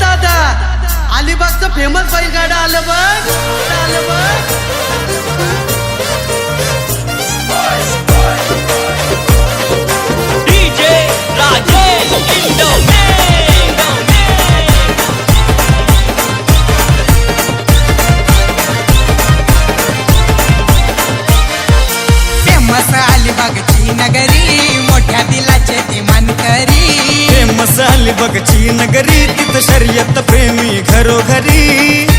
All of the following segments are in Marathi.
दादा. अलिबागचं फेमस बैलगाडा आलं बघ. आलं बघ. प्रेमाची नगरी तिथ शर्यत प्रेमी घरोघरी.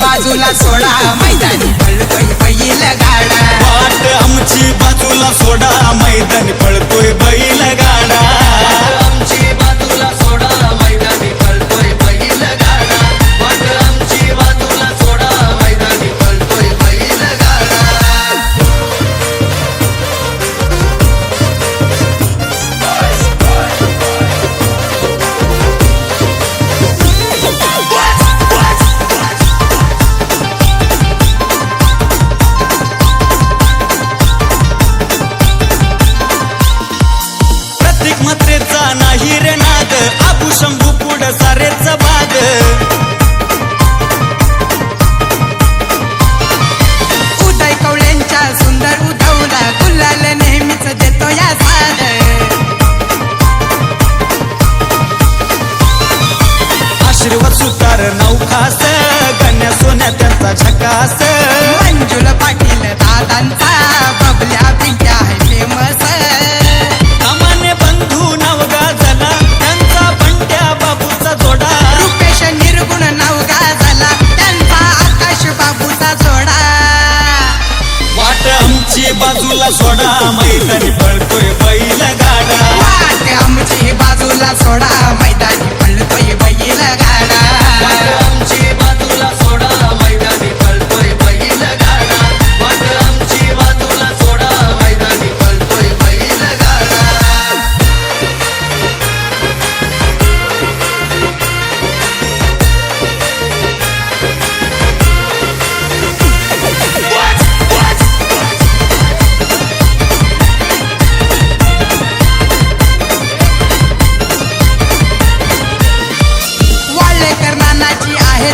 बाजूला सोडा मैदानी. पळतोय बैल गाडा. वाट आमची बाजूला सोडा मैदानी. पळतोय बैल गाडा. आशीर्वाद सुतार नौखास कन्या सोन्या त्यांचा झकास. मंजुल पाटील दादांचा बबल्या पिंट्या आहे फेमस कामाने बंधू नवगा झाला त्यांचा पंट्या बाबूचा जोडा. रुपेश निर्गुण नवगा झाला त्यांचा आकाश बाबूचा जोडा. वाट आमची बाजूला सोडा मैदानी पळतोय बैल गाडा वाट आमची बाजूला सोडा मैदानी पळतोय